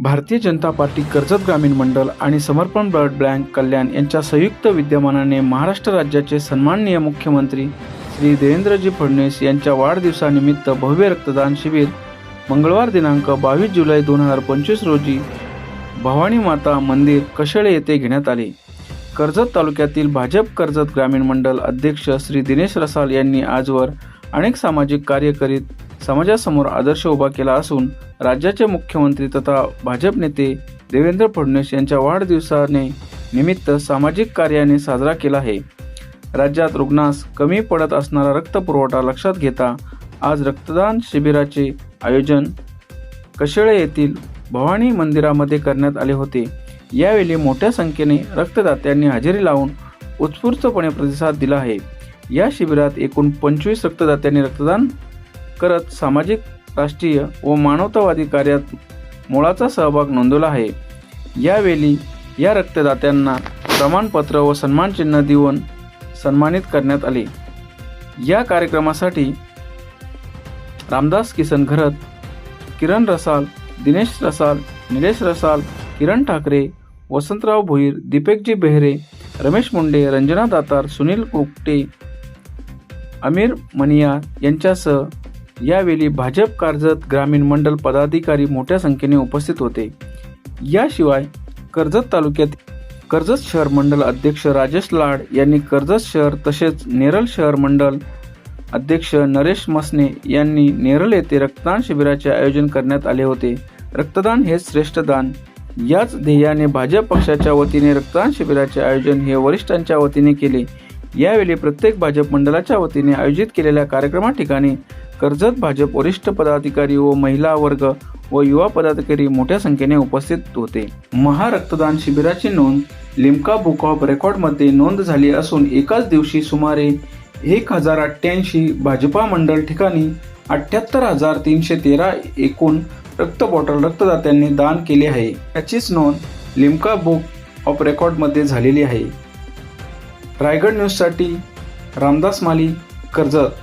Bharatiya Janata party Karjat ग्रामीण मंडळ आणि समर्पण ब्लड बँक कल्याण यांच्या संयुक्त विद्यमानाने महाराष्ट्र राज्याचे सन्माननीय मुख्यमंत्री श्री देवेंद्रजी फडणवीस यांच्या वाढदिवसानिमित्त भव्य रक्तदान शिबिर मंगळवार दिनांक बावीस जुलै दोन हजार पंचवीस रोजी भवानी माता मंदिर कशेळे येथे घेण्यात आले. कर्जत तालुक्यातील भाजप कर्जत ग्रामीण मंडळ अध्यक्ष श्री दिनेश रसाल यांनी आजवर अनेक सामाजिक कार्य करीत समाजासमोर आदर्श उभा केला असून राज्याचे मुख्यमंत्री तथा भाजप नेते देवेंद्र फडणवीस यांच्या वाढदिवसाने निमित्त सामाजिक कार्याने साजरा केला आहे. राज्यात रुग्णास कमी पडत असणारा रक्तपुरवठा लक्षात घेता आज रक्तदान शिबिराचे आयोजन कशेळे येथील भवानी मंदिरामध्ये करण्यात आले होते. यावेळी मोठ्या संख्येने रक्तदात्यांनी हजेरी लावून उत्स्फूर्तपणे प्रतिसाद दिला आहे. या शिबिरात एकूण पंचवीस रक्तदात्यांनी रक्तदान करत सामाजिक राष्ट्रीय व मानवतावादी कार्यात मोलाचा सहभाग नोंदवला आहे. यावेळी या रक्तदात्यांना प्रमाणपत्र व सन्मानचिन्ह देऊन सन्मानित करण्यात आले. या कार्यक्रमासाठी रामदास किसन घरत किरण रसाल दिनेश रसाल निलेश रसाल किरण ठाकरे वसंतराव भोईर दीपेकजी बेहरे रमेश मुंडे रंजना दातार सुनील कुकटे अमीर मनिया यांच्यासह यावेळी भाजप कर्जत ग्रामीण मंडल पदाधिकारी मोठ्या संख्येने उपस्थित होते. याशिवाय कर्जत तालुक्यात कर्जत शहर मंडल अध्यक्ष राजेश लाड यांनी कर्जत शहर तसेच नेरळ शहर मंडल अध्यक्ष नरेश मसने यांनी नेरळ येथे रक्तदान शिबिराचे आयोजन करण्यात आले होते. रक्तदान हे श्रेष्ठ दान. याच ध्येयाने भाजप पक्षाच्या वतीने रक्तदान शिबिराचे आयोजन हे वरिष्ठांच्या वतीने केले. यावेळी प्रत्येक भाजप मंडळाच्या वतीने आयोजित केलेल्या कार्यक्रमा ठिकाणी कर्जत भाजप वरिष्ठ पदाधिकारी व महिला वर्ग व युवा पदाधिकारी मोठ्या संख्येने उपस्थित होते. महारक्तदान शिबिराची नोंद लिम्का बुक ऑफ रेकॉर्डमध्ये नोंद झाली असून एकाच दिवशी सुमारे एक हजार अठ्ठ्याऐंशी भाजपा मंडळ ठिकाणी अठ्ठ्याहत्तर हजार तीनशे तेरा एकूण रक्त बॉटल रक्तदात्यांनी दान केले आहे. याचीच नोंद लिम्का बुक ऑफ रेकॉर्डमध्ये झालेली आहे. रायगड न्यूजसाठी रामदास माली कर्जत